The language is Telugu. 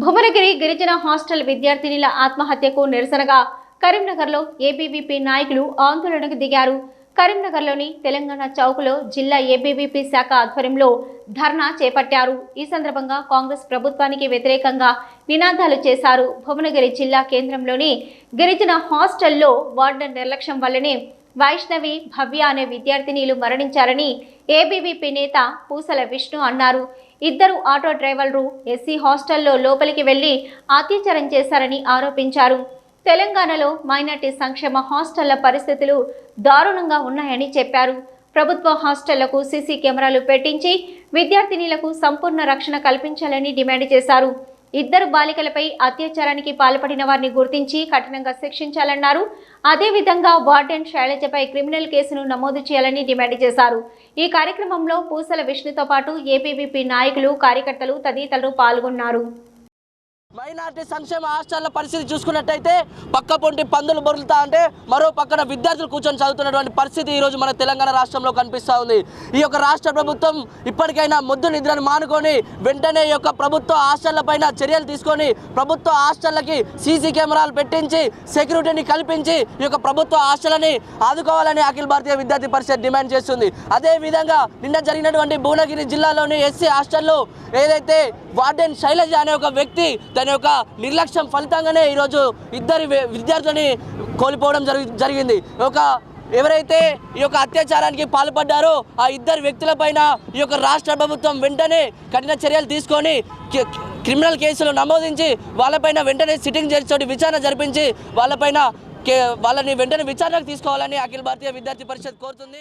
భువనగిరి గిరిజన హాస్టల్ విద్యార్థినిల ఆత్మహత్యకు నిరసనగా కరీంనగర్లో ఏబీవీపీ నాయకులు ఆందోళనకు దిగారు. కరీంనగర్లోని తెలంగాణ చౌక్లో జిల్లా ఏబీవీపీ శాఖ ఆధ్వర్యంలో ధర్నా చేపట్టారు. ఈ సందర్భంగా కాంగ్రెస్ ప్రభుత్వానికి వ్యతిరేకంగా నినాదాలు చేశారు. భువనగిరి జిల్లా కేంద్రంలోని గిరిజన హాస్టల్లో వార్డెన్ నిర్లక్ష్యం వల్లనే వైష్ణవి భవ్య అనే విద్యార్థినీలు మరణించారని ఏబీవీపీ నేత పూసల విష్ణు అన్నారు. ఇద్దరు ఆటో డ్రైవర్లు ఎస్సీ హాస్టల్లో లోపలికి వెళ్ళి అత్యాచారం చేశారని ఆరోపించారు. తెలంగాణలో మైనార్టీ సంక్షేమ హాస్టళ్ళ పరిస్థితులు దారుణంగా ఉన్నాయని చెప్పారు. ప్రభుత్వ హాస్టళ్ళకు సీసీ కెమెరాలు పెట్టించి విద్యార్థినీలకు సంపూర్ణ రక్షణ కల్పించాలని డిమాండ్ చేశారు. ఇద్దరు బాలికలపై అత్యాచారానికి పాల్పడిన వారిని గుర్తించి కఠినంగా శిక్షించాలన్నారు. అదేవిధంగా వార్డెన్ శైలజపై క్రిమినల్ కేసును నమోదు చేయాలని డిమాండ్ చేశారు. ఈ కార్యక్రమంలో పూసల విష్ణుతో పాటు ఏపీవీపీ నాయకులు కార్యకర్తలు తదితరులు పాల్గొన్నారు. మైనార్టీ సంక్షేమ హాస్టళ్ళ పరిస్థితి చూసుకున్నట్టయితే పక్క పొంటి పందులు బొరులుతా అంటే మరో పక్కన విద్యార్థులు కూర్చొని చదువుతున్నటువంటి పరిస్థితి ఈరోజు మన తెలంగాణ రాష్ట్రంలో కనిపిస్తూ ఉంది. ఈ యొక్క రాష్ట్ర ప్రభుత్వం ఇప్పటికైనా ముద్దు నిద్రను మానుకొని వెంటనే ఈ యొక్క ప్రభుత్వ హాస్టళ్ళ పైన చర్యలు తీసుకొని ప్రభుత్వ హాస్టళ్ళకి సీసీ కెమెరాలు పెట్టించి సెక్యూరిటీని కల్పించి ఈ యొక్క ప్రభుత్వ హాస్టళ్ళని ఆదుకోవాలని అఖిల భారతీయ విద్యార్థి పరిషత్ డిమాండ్ చేస్తుంది. అదే విధంగా నిన్న జరిగినటువంటి భువనగిరి జిల్లాలోని ఎస్సీ హాస్టల్లో ఏదైతే వార్డెన్ శైలజ అనే ఒక వ్యక్తి తన యొక్క నిర్లక్ష్యం ఫలితంగానే ఈరోజు ఇద్దరి విద్యార్థులని కోల్పోవడం జరిగి జరిగింది. ఒక ఎవరైతే ఈ యొక్క అత్యాచారానికి పాల్పడ్డారో ఆ ఇద్దరు వ్యక్తులపైన ఈ యొక్క రాష్ట్ర ప్రభుత్వం వెంటనే కఠిన చర్యలు తీసుకొని క్రిమినల్ కేసులు నమోదించి వాళ్ళపైన వెంటనే సిట్టింగ్ చేసి విచారణ జరిపించి వాళ్ళపైన వాళ్ళని వెంటనే విచారణకు తీసుకోవాలని అఖిల భారతీయ విద్యార్థి పరిషత్ కోరుతుంది.